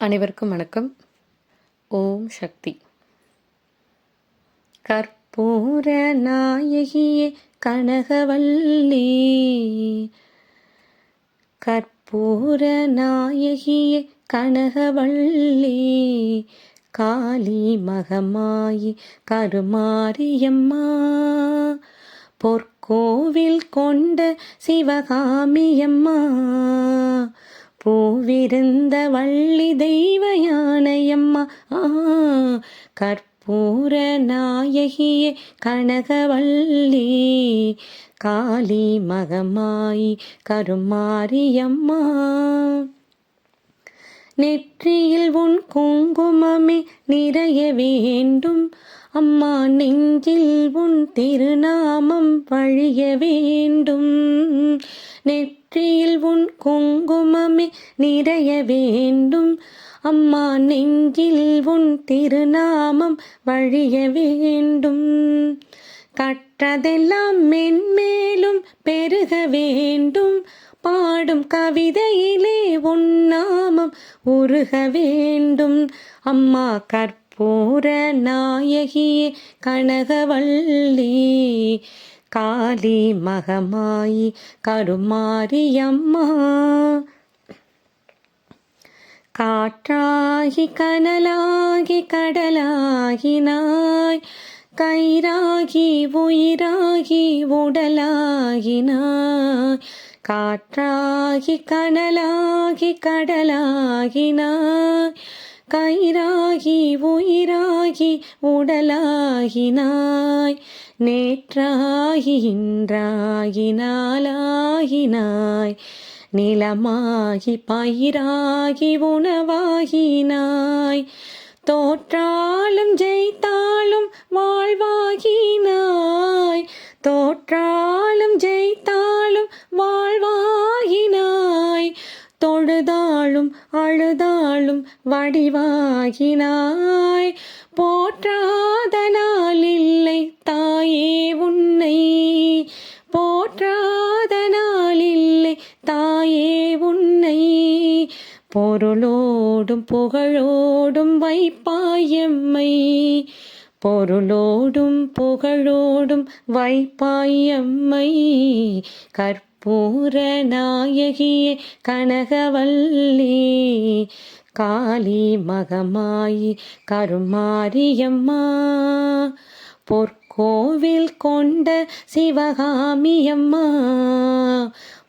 அனைவருக்கும் வணக்கம். ஓம் சக்தி. கற்பூர நாயகியே கனகவல்லி. கற்பூர நாயகியே கனகவல்லி. காளி மகமாயி கருமாரியம்மா. பொற்கோவில் கொண்ட சிவகாமியம்மா. பூவிருந்த வள்ளி தெய்வ யானையம்மா. ஆ கற்பூர நாயகியே கனகவல்லி. காளி மகமாயி கருமாரியம்மா. நெற்றியில் உன் குங்குமமே நிறைய வேண்டும். அம்மா நெஞ்சில் உன் திருநாமம் வழிய வேண்டும். நெற்றியில் உன் குங்குமமே நிறைய வேண்டும். அம்மா நெஞ்சில் உன் திருநாமம் வழிய வேண்டும். கற்றதெல்லாம் மென்மேலும் பெருக வேண்டும். பாடும் கவிதையிலே உன் நாமம் உருக வேண்டும். அம்மா கற்பூர நாயகியே கனகவல்லி காளி மகமாயி கருமாரியம்மா காற்றாகி கனலாகி கடலாகினாய் கயிறாகி உயிராகி உடலாகினாய் காற்றாகி கனலாகி கடலாகினாய். கயிறாகி உயிராகி உடலாகினாய். நேற்றாகி இன்றாகி நாளாகினாய் நிலமாகி பயிராகி உணவாகினாய். தோற்றாலும் ஜெயித்தாலும் வாழ்வாகினாய். தோற்றாலும் ஜெயித்தாலும் வாழ் வாழும் வடிவாகினாய். போற்றாத நாள் இல்லை தாயே உன்னை. போற்றாத நாள் இல்லை தாயே உன்னை. பொருளோடும் புகழோடும் வைப்பாயம்மை பொருளோடும் புகழோடும் வைப்பாயம்மை கற்பூர நாயகியே கனகவல்லி. காளி மகமாயி கருமாரியம்மா. பொற்கோவில் கொண்ட சிவகாமியம்மா.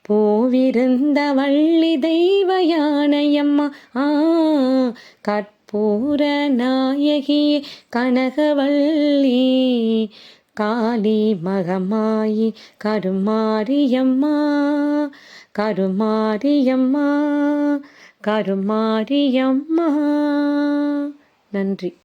பூவிருந்த வள்ளி தெய்வ யானையம்மா. ஆ கற்பூர நாயகி கனகவள்ளி. காளி மகமாயி கருமாரியம்மா. கருமாரியம்மா கருமாரியம்மா. நன்றி.